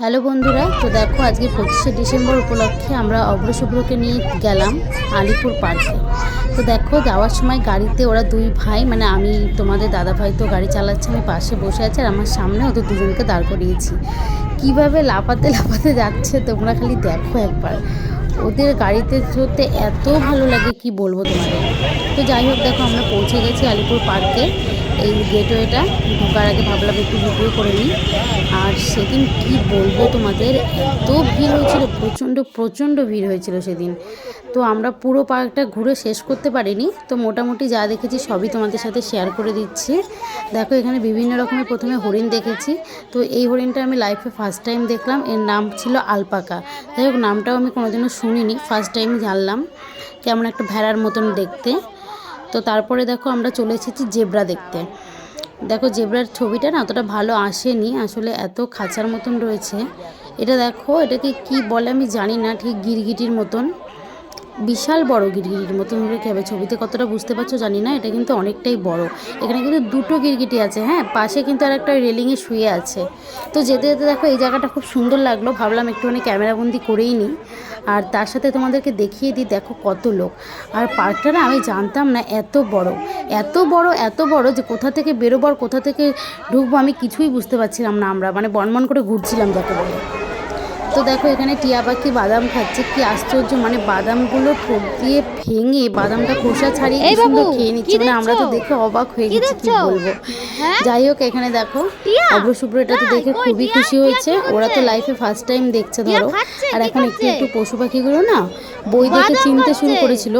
Hello বন্ধুরা, তো দেখো আজকে পঁচিশে ডিসেম্বর উপলক্ষে আমরা অগ্রশুভ্রকে নিয়ে গেলাম আলিপুর পার্কে। তো দেখো, যাওয়ার সময় গাড়িতে ওরা দুই ভাই মানে আমি, তোমাদের দাদা ভাই তো গাড়ি চালাচ্ছে, আমি পাশে বসে আছি আর আমার সামনে ওদের দুজনকে দাঁড় করিয়েছি। কীভাবে লাফাতে লাফাতে যাচ্ছে তোমরা খালি দেখো একবার। ওদের গাড়িতে চড়তে এত ভালো লাগে, কি বলব তোমাদের? তো যাই হোক, দেখো আমরা পৌঁছে গেছি আলিপুর পার্কে। এই গেটওয়েটা। ঢোকার আগে ভাবলাম একটু ভিডিও করে নিই। আর সেদিন কি বলব তোমাদের? এত ভিড় হয়েছিল, প্রচণ্ড প্রচণ্ড ভিড় হয়েছিল সেদিন। তো আমরা পুরো পার্কটা ঘুরে শেষ করতে পারিনি। তো মোটামুটি যা দেখেছি সবই তোমাদের সাথে শেয়ার করে দিচ্ছি। দেখো, এখানে বিভিন্ন রকমের প্রথমে হরিণ দেখেছি। তো এই হরিণটা আমি লাইফে ফার্স্ট টাইম দেখলাম। এর নাম ছিল আলপাকা। যাই হোক, নামটাও আমি কোনোদিনও শুনিনি। ফার্স্ট টাইম জানলাম। কেমন একটা ভেড়ার মতন দেখতে। তো তারপরে দেখো আমরা চলে এসেছি জেব্রা দেখতে। দেখো জেব্রার ছবিটা না অতটা ভালো আসেনি, আসলে এত খাঁচার মতন রয়েছে। এটা দেখো এটাকে কি বলে আমি জানি না, ঠিক গিরগিটির মতন। বিশাল বড় গিরগিটির মতন হলে কী হবে? ছবিতে কতটা বুঝতে পারছ জানি না, এটা কিন্তু অনেকটাই বড়। এখানে কিন্তু দুটো গিরগিটি আছে হ্যাঁ? পাশে কিন্তু আর একটা রেলিংয়ে শুয়ে আছে। তো যেতে যেতে দেখো, এই জায়গাটা খুব সুন্দর লাগল। ভাবলাম একটুখানি ক্যামেরাবন্দি করেই নিই। আর তার সাথে তোমাদেরকে দেখিয়ে দিই, দেখো কত লোক। আর পার্কটা না আমি জানতাম না, এত বড়। এত বড় এত বড় যে কোথা থেকে বেরোবার কোথা থেকে ঢুকবো আমি কিছুই বুঝতে পারছিলাম না আমরা। মানে বনবন করে ঘুরছিলাম যাকে বলে তো দেখো এখানে টিয়া পাখি বাদাম খাচ্ছে কি আশ্চর্য। মানে বাদামগুলো ঠোঁট দিয়ে ভেঙে বাদামটা খোসা ছাড়িয়ে কি সুন্দর খেয়ে নিচ্ছে। মানে আমরা তো দেখে অবাক হয়ে গেছি কি বলব। হ্যাঁ? যাই হোক এখানে দেখো? অগ্রশুভ্র এটা তো দেখে খুবই খুশি হয়েছে। ওরা তো লাইফে ফার্স্ট টাইম দেখছে ধরো। আর এখন একটু একটু পশু পাখিগুলো না বই দেখে চিনতে শুরু করেছিল।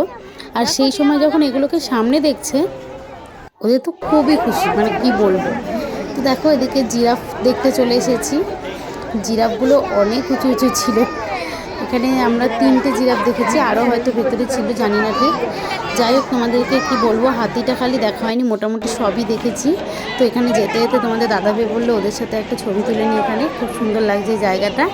আর সেই সময় যখন এগুলোকে সামনে দেখছে ওদের তো খুবই খুশি মানে কি বলব। তো দেখো এদিকে জিরাফ দেখতে চলে এসেছি। জিরাফগুলো অনেক উঁচু উঁচু ছিল। এখানে আমরা তিনটে জিরাফ দেখেছি, আরও হয়তো ভেতরে ছিল, জানি না ঠিক। যাই হোক, তোমাদেরকে কি বলব, হাতিটা খালি দেখা হয়নি, মোটামুটি সবই দেখেছি। তো এখানে যেতে যেতে তোমাদের দাদা ভাই বলল, ওদের সাথে একটা ছবি তুলে নিই এখানে, খুব সুন্দর লাগছে জায়গাটা।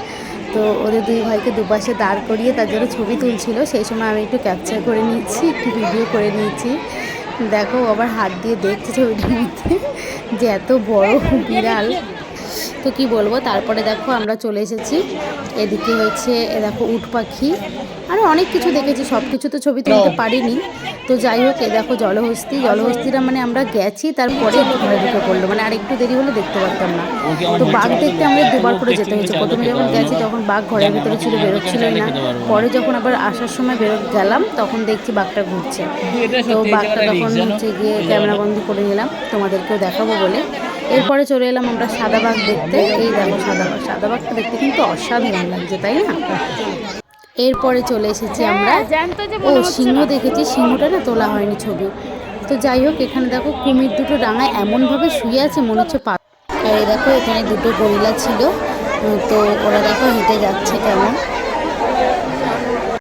তো ওদের দুই ভাইকে দুপাশে দাঁড় করিয়ে তার জন্য ছবি তুলছিল, সেই সময় আমি একটু ক্যাপচার করে নিচ্ছি একটু ভিডিও করে নিয়েছি। দেখো আবার হাত দিয়ে দেখছে ছবিটার মধ্যে, যে এত বড় বিড়াল। তো কি বলব? তারপরে দেখো আমরা চলে এসেছি। এদিকে হয়েছে এ দেখো উট পাখি। আরও অনেক কিছু দেখেছি সব কিছু তো ছবি তুলতে পারিনি। তো যাই হোক এ দেখো জলহস্তি। জলহস্তিটা মানে আমরা গেছি তারপরে ঘরে ঢুকে পড়ল। মানে আর একটু দেরি হলে দেখতে পারতাম না। তো বাঘ দেখতে আমাদের দুবার করে যেতে হয়েছে। প্রথমে যখন গেছি তখন বাঘ ঘরের ভিতরে ছিল বেরোচ্ছিলই না। পরে যখন আবার আসার সময় বেরো গেলাম তখন দেখছি বাঘটা ঘুরছে। তো বাঘটা তখন হচ্ছে গিয়ে ক্যামেরা বন্দি করে নিলাম। তোমাদেরকেও দেখাবো বলে। এরপরে চলে এলাম আমরা সাদা বাঘ দেখতে। এই দেখো সাদা বাঘ সাদা বাঘটা দেখতে কিন্তু অসাধারণ লাগছে তাই না? এরপরে চলে এসেছি আমরা। ও সিংহ দেখেছি। সিংহটা না তোলা হয়নি ছবি। তো যাই হোক এখানে দেখো কুমির দুটো ডাঙায় এমনভাবে শুয়ে আছে মনে হচ্ছে পা এই দেখো এখানে দুটো গরিলা ছিল। তো ওরা দেখো হেঁটে যাচ্ছে কেমন।